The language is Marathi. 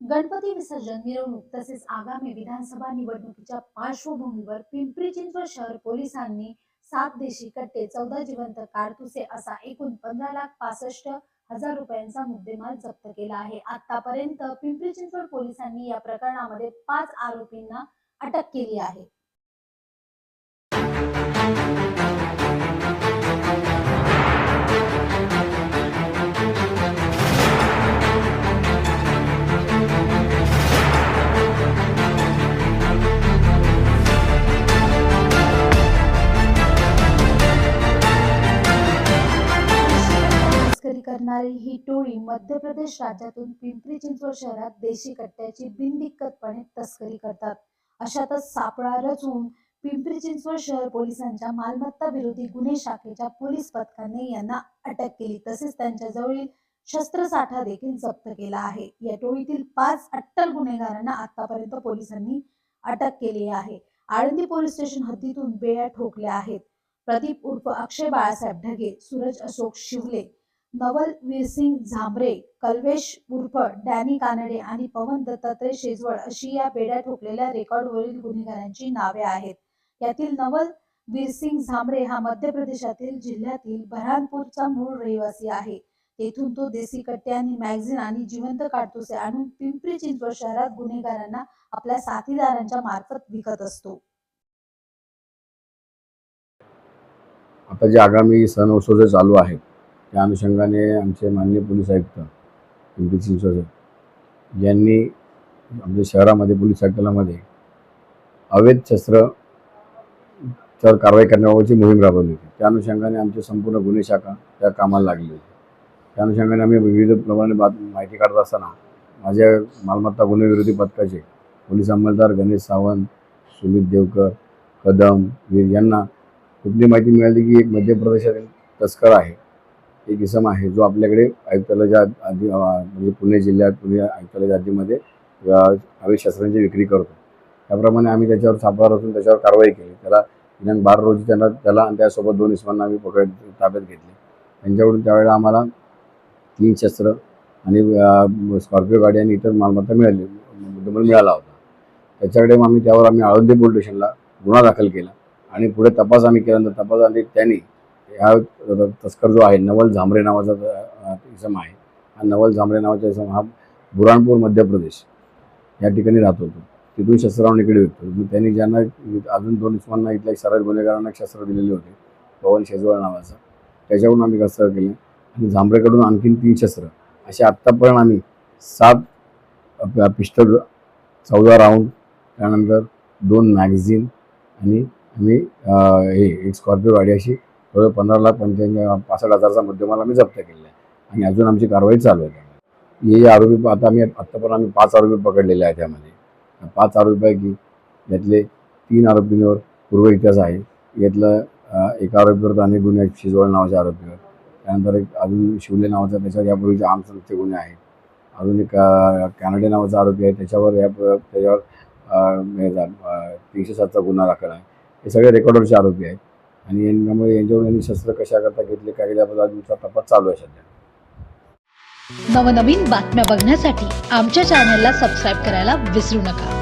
गणपती विसर्जन मिरवणूक तसेच आगामी विधानसभा निवडणुकीच्या पार्श्वभूमीवर पिंपरी चिंचवड शहर पोलिसांनी सात देशी कट्टे चौदा जिवंत कारतुसे असा एकूण पंधरा लाख पासष्ट हजार रुपयांचा मुद्देमाल जप्त केला आहे. आतापर्यंत पिंपरी चिंचवड पोलिसांनी या प्रकरणामध्ये पाच आरोपींना अटक केली आहे. तस्करी ही टोळी मध्य प्रदेश राज्यातून पिंपरी चिंचवड शहरात देशी कट्ट्याची बिनदिक्कतपणे तस्करी करतात. अशातच सापळा रचून पिंपरी चिंचवड शहर पोलिसांच्या मालमत्ता विरोधी गुन्हे शाखेच्या पोलीस पथकाने यांना अटक केली. तसेच त्यांच्या जवळील शस्त्रसाठा देखील जप्त केला आहे. या टोळीतील पाच अट्टल गुन्हेगारांना आतापर्यंत पोलिसांनी अटक केली आहे. आळंदी पोलीस स्टेशन हद्दीतून बेड्या ठोकल्या आहेत. प्रदीप उर्फ अक्षय बाळासाहेब ढगे सूरज अशोक शिवले नवल वीरसिंग झांबरे कल्वेश उर्फ डॅनी कानडे आणि पवन दत्तात्रय शेजवळ अशी या बेड्या ठोकलेल्या रेकॉर्डवरील गुन्हेगारांची नावे आहेत. यातील नवल वीरसिंग झांबरे हा मध्य प्रदेशातील जिल्ह्यातील बऱ्हाणपूरचा मूळ रहिवासी आहे. तेथून तो देसी कट्टे आणि मॅगझिन आणि जिवंत काडतुसे आणून पिंपरी चिंचवड शहरात गुन्हेगारांना आपल्या साथीदारांच्या मार्फत विकत असतो. आता जे आगामी सण उत्सव जे चालू आहेत त्या अनुषंगाने आमचे माननीय पोलीस आयुक्त पिंपरी चिंचवड यांनी आमच्या शहरामध्ये पोलीस आयुक्तालयामध्ये अवैध शस्त्र तर कारवाई करण्याबाबतची मोहीम राबवली होती. त्या अनुषंगाने आमची संपूर्ण गुन्हे शाखा त्या कामाला लागली होती. त्या अनुषंगाने आम्ही विविध प्रमाणे बात माहिती काढत असताना माझ्या मालमत्ता गुन्हेविरोधी पथकाचे पोलीस अंमलदार गणेश सावंत सुमित देवकर कदम वीर यांना कुठली माहिती मिळाली की एक मध्य प्रदेशातील तस्कर आहे. एक इसम आहे जो आपल्याकडे आयुक्तालयाच्या आधी म्हणजे पुणे जिल्ह्यात पुणे आयुक्तालयाच्या आधीमध्ये अं, शस्त्रांची विक्री करतो. त्याप्रमाणे आम्ही त्याच्यावर छापा रचून त्याच्यावर कारवाई केली. त्याला दिनांक बारा रोजी त्यांना त्याला आणि त्यासोबत दोन इसमांना आम्ही पकड ताब्यात घेतले. त्यांच्याकडून त्यावेळेला आम्हाला तीन शस्त्र आणि स्कॉर्पिओ गाडी आणि इतर मालमत्ता मिळाली मुद्देमाल मिळाला होता. त्याच्याकडे मग आम्ही त्यावर आम्ही आळंदी पोलीस स्टेशनला गुन्हा दाखल केला आणि पुढे तपास आम्ही केल्यानंतर आणि त्यांनी ह्या तस्कर जो आहे नवल झांबरे नावाचा इसम आहे. हा नवल झांबरे नावाचा इसम हा बुराणपूर मध्य प्रदेश या ठिकाणी राहत होतो तिथून शस्त्रावून इकडे विकतो त्यांनी ज्यांना अजून दोन इसमांना इथल्या सरळ गुन्हेगारांना शस्त्र दिलेले होते पवन शेजवळ नावाचा. त्याच्याकडून आम्ही कसं केलं. आणि झांबरेकडून आणखीन तीन शस्त्र. असे आत्तापर्यंत आम्ही सात पिस्टल चौदा राऊंड त्यानंतर दोन मॅगझिन आणि आम्ही हे एक स्कॉर्पिओ गाडी अशी जवळ पंधरा लाख पंच्याऐंशी पासष्ट हजारचा मुद्देमाल आम्ही जप्त केलेला आहे. आणि अजून आमची कारवाई चालू आहे त्यामध्ये. हे आरोपी आता आम्ही आत्तापर्यंत आम्ही पाच आरोपी पकडलेले आहे त्यामध्ये. पाच आरोपीपैकी यातले तीन आरोपींवर पूर्व इतिहास आहे. यातलं एका आरोपीवर अनेक गुन्हे आहेत शिजवळ नावाच्या आरोपीवर त्यानंतर एक अजून शिवले नावाचा त्याच्यावर यापूर्वीचे आमसंस्थेचे गुन्हे आहेत. अजून एक कॅनडे नावाचा आरोपी आहे त्याच्यावर या त्याच्यावर तीनशे सातचा गुन्हा दाखल आहे. हे सगळे रेकॉर्डवरचे आरोपी आहेत. आणि यांच्यामुळे यांच्यावर यांनी शस्त्र कशा करता घेतले काय केल्याबद्दल अजूनचा तपास चालू आहे सध्या. नवनवीन बातम्या बघण्यासाठी आमच्या चॅनलला सबस्क्राईब करायला विसरू नका.